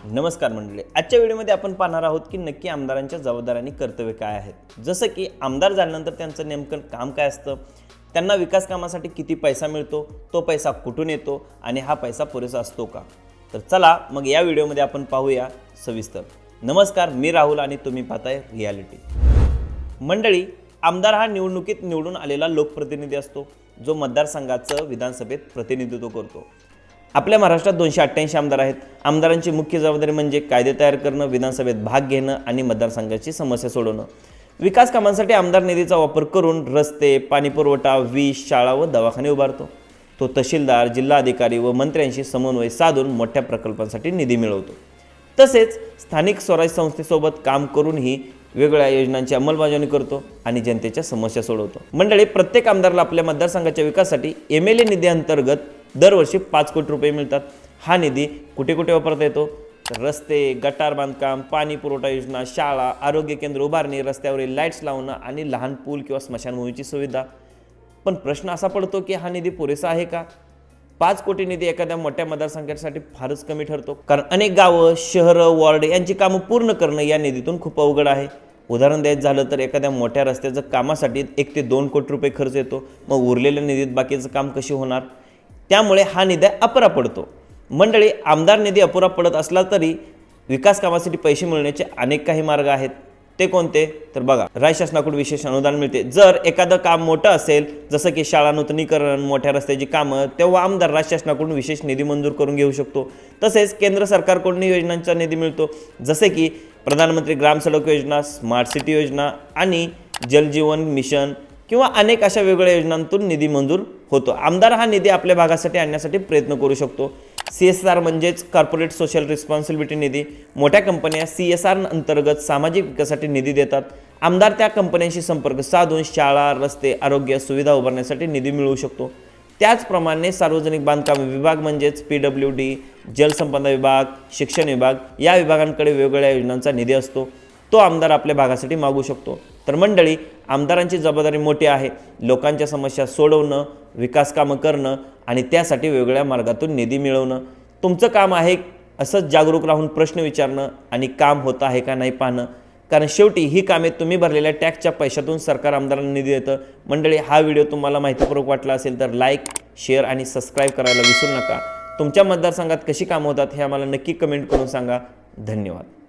नमस्कार मंडळी आजच्या व्हिडिओमध्ये आपण पाहणार आहोत की नक्की आमदारांच्या जबाबदार आणि कर्तव्य काय आहेत. जसं की आमदार झाल्यानंतर त्यांचं नेमकं काम काय असतं त्यांना विकास कामासाठी किती पैसा मिळतो तो पैसा कुठून येतो आणि हा पैसा पुरेसा असतो का? तर चला मग या व्हिडिओमध्ये आपण पाहूया सविस्तर. नमस्कार मी राहुल आणि तुम्ही पाहताय रियालिटी. मंडळी आमदार हा निवडणुकीत निवडून आलेला लोकप्रतिनिधी असतो जो मतदारसंघाचं विधानसभेत प्रतिनिधित्व करतो. आपल्या महाराष्ट्रात दोनशे अठ्ठ्याऐंशी आमदार आहेत. आमदारांची मुख्य जबाबदारी म्हणजे कायदे तयार करणं विधानसभेत भाग घेणं आणि मतदारसंघाची समस्या सोडवणं. विकास कामांसाठी आमदार निधीचा वापर करून रस्ते पाणीपुरवठा वीज शाळा व दवाखाने उभारतो. तो तहसीलदार जिल्हाधिकारी व मंत्र्यांशी समन्वय साधून मोठ्या प्रकल्पांसाठी निधी मिळवतो. तसेच स्थानिक स्वराज्य संस्थेसोबत काम करूनही वेगवेगळ्या योजनांची अंमलबजावणी करतो आणि जनतेच्या समस्या सोडवतो. मंडळी प्रत्येक आमदारला आपल्या मतदारसंघाच्या विकासासाठी एम एल ए निधी अंतर्गत दरवर्षी पाच कोटी रुपये मिळतात. हा निधी कुठे कुठे वापरता येतो? रस्ते गटार बांधकाम पाणी पुरवठा योजना शाळा आरोग्य केंद्र उभारणी रस्त्यावरील लाईट्स लावणं आणि लहान पूल किंवा स्मशानभूमीची सुविधा. पण प्रश्न असा पडतो की हा निधी पुरेसा आहे का? पाच कोटी निधी एखाद्या मोठ्या मतदारसंख्यासाठी फारच कमी ठरतो. कारण अनेक गावं शहरं वॉर्ड यांची कामं पूर्ण करणं या निधीतून खूप अवघड आहे. उदाहरण द्यायचं झालं तर एखाद्या मोठ्या रस्त्याचं कामासाठी एक ते दोन कोटी रुपये खर्च येतो. मग उरलेल्या निधीत बाकीचं काम कशी होणार? त्यामुळे हा निधी अपुरा पडतो. मंडळी आमदार निधी अपुरा पडत असला तरी विकास कामासाठी पैसे मिळण्याचे अनेक काही मार्ग आहेत. ते कोणते? तर बघा राज्य शासनाकडून विशेष अनुदान मिळते. जर एखादं काम मोठं असेल जसं की शाळा नूतनीकरण मोठ्या रस्त्याची कामं तेव्हा आमदार राज्य शासनाकडून विशेष निधी मंजूर करून घेऊ शकतो. तसेच केंद्र सरकारकडून योजनांचा निधी मिळतो. जसे की प्रधानमंत्री ग्राम सडक योजना स्मार्ट सिटी योजना आणि जलजीवन मिशन किंवा अनेक अशा वेगवेगळ्या योजनांतून निधी मंजूर होतो. आमदार हा निधी आपल्या भागासाठी आणण्यासाठी प्रयत्न करू शकतो. सी एस आर म्हणजेच कॉर्पोरेट सोशल रिस्पॉन्सिबिलिटी निधी. मोठ्या कंपन्या सी एस आर अंतर्गत सामाजिक विकासासाठी निधी देतात. आमदार त्या कंपन्यांशी संपर्क साधून शाळा रस्ते आरोग्य सुविधा उभारण्यासाठी निधी मिळवू शकतो. त्याचप्रमाणे सार्वजनिक बांधकाम विभाग म्हणजेच पी डब्ल्यू डी जलसंपदा विभाग शिक्षण विभाग या विभागांकडे वेगवेगळ्या योजनांचा निधी असतो. तो आमदार आपल्या भागासाठी मागू शकतो. तर मंडळी आमदारांची जबाबदारी मोठी आहे. लोकांच्या समस्या सोडवणं विकासकामं करणं आणि त्यासाठी वेगवेगळ्या मार्गातून निधी मिळवणं. तुमचं काम आहे असंच जागरूक राहून प्रश्न विचारणं आणि काम होतं आहे का नाही पाहणं. कारण शेवटी ही कामे तुम्ही भरलेल्या टॅक्सच्या पैशातून सरकार आमदारांना निधी देतं. मंडळी हा व्हिडिओ तुम्हाला माहितीपूर्वक वाटला असेल तर लाईक शेअर आणि सबस्क्राईब करायला विसरू नका. तुमच्या मतदारसंघात कशी कामं होतात हे आम्हाला नक्की कमेंट करून सांगा. धन्यवाद.